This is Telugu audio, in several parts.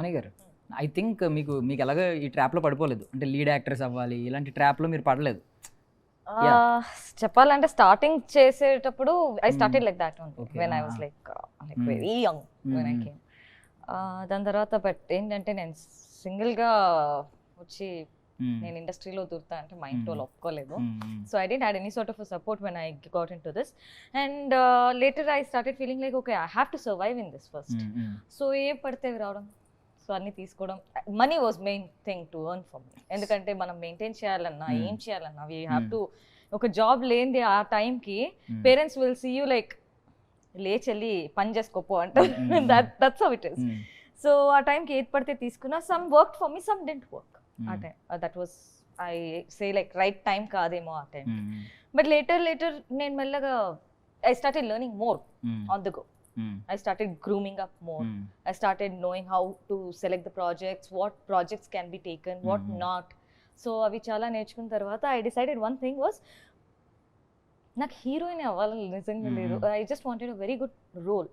పావని గారు ఐ థింక్ మీకు మీకు ఎలాగో ఈ ట్రాప్లో పడిపోలేదు అంటే లీడ్ యాక్ట్రెస్ అవ్వాలి ఇలాంటి ట్రాప్లో మీరు పడలేదు చెప్పాలంటే స్టార్టింగ్ చేసేటప్పుడు I started like that when I. Was like like. Very young when I. Came దాని తర్వాత బట్ ఏంటంటే నేను సింగిల్గా వచ్చి మ్మ్. నేను ఇండస్ట్రీలో దూరుతా అంటే మా ఇంట్లో Mm. ఒప్పుకోలేదు. So I didn't had any sort of support when I got into this and later I started feeling like okay I have to survive in this first. So ఏం పడితే రావడం సో అన్ని తీసుకోవడం money was main thing to earn for me ఎందుకంటే మనం మెయింటైన్ చేయాలన్నా Hmm. ఏం చేయాలన్నా వీ హ్యావ్ Hmm. టు ఒక జాబ్ లేనిది ఆ టైంకి. Parents will see you like లేచెళ్ళి పని చేసుకోపో అంటారు Hmm. That that's how it is. So ఆ టైంకి ఏది పడితే తీసుకున్నా some work for me some didn't work ఆ. Time that was I say like right time కాదేమో ఆ టైం. బట్ లేటర్ లేటర్ నేను మెల్లగా I started learning more. On the go. I started grooming up more. మ్మ్. I started knowing how to select the projects, what projects can be taken, what Mhm. not. So అవి చాలా నేర్చుకున్న తర్వాత I decided one thing was నాకు హీరోయిన్ అవ్వాలని నిజంగా లేదు. I just wanted a very good role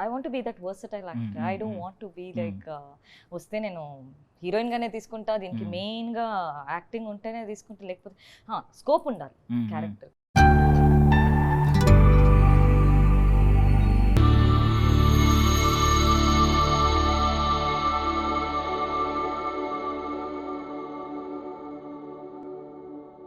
I want be that versatile actor I don't. Want to be like వస్తే నేను హీరోయిన్ గానే తీసుకుంటా దీనికి. మెయిన్గా యాక్టింగ్ ఉంటేనే తీసుకుంటా లేకపోతే స్కోప్ ఉండాలి. క్యారెక్టర్